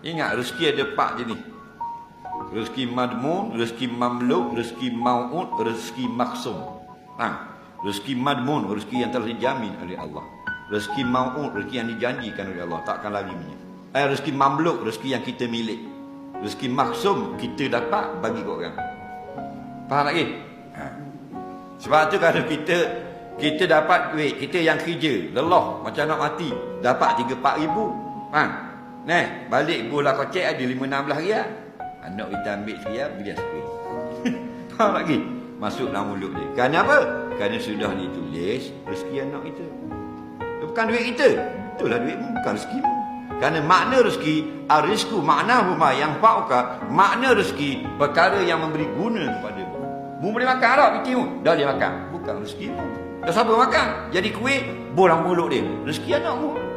Ingat rezeki ada empat jenis. Rezeki madmun, rezeki mamluk, rezeki mau'ud, rezeki maksum. Ha. Rezeki madmun, rezeki yang telah dijamin oleh Allah. Rezeki mau'ud, rezeki yang dijanjikan oleh Allah. Takkan lari punya. Eh, rezeki mamluk, rezeki yang kita milik. Rezeki maksum, kita dapat bagi ke orang. Faham lagi? Ha. Sebab tu kalau kita kita dapat duit, kita yang kerja, lelah macam nak mati, dapat 3 4 ribu. Ha. Neh, balik bola kocek ada 5 16 riyal. Anak kita ambil riyal beli aspirin. Faham lagi? Masuk dalam mulut dia. Kerana apa? Kerana sudah ditulis rezeki anak kita. Itu bukan duit kita. Itulah duitmu, bukan rezekimu. Kerana makna rezeki, arizku makna huma yang fa'uka, makna rezeki, perkara yang memberi guna kepadamu. Mu boleh makan tak pitimu? Dah dia makan. Bukan rezekimu. Dah siapa makan? Jadi kuih, bolang mulut dia. Rezeki anakmu.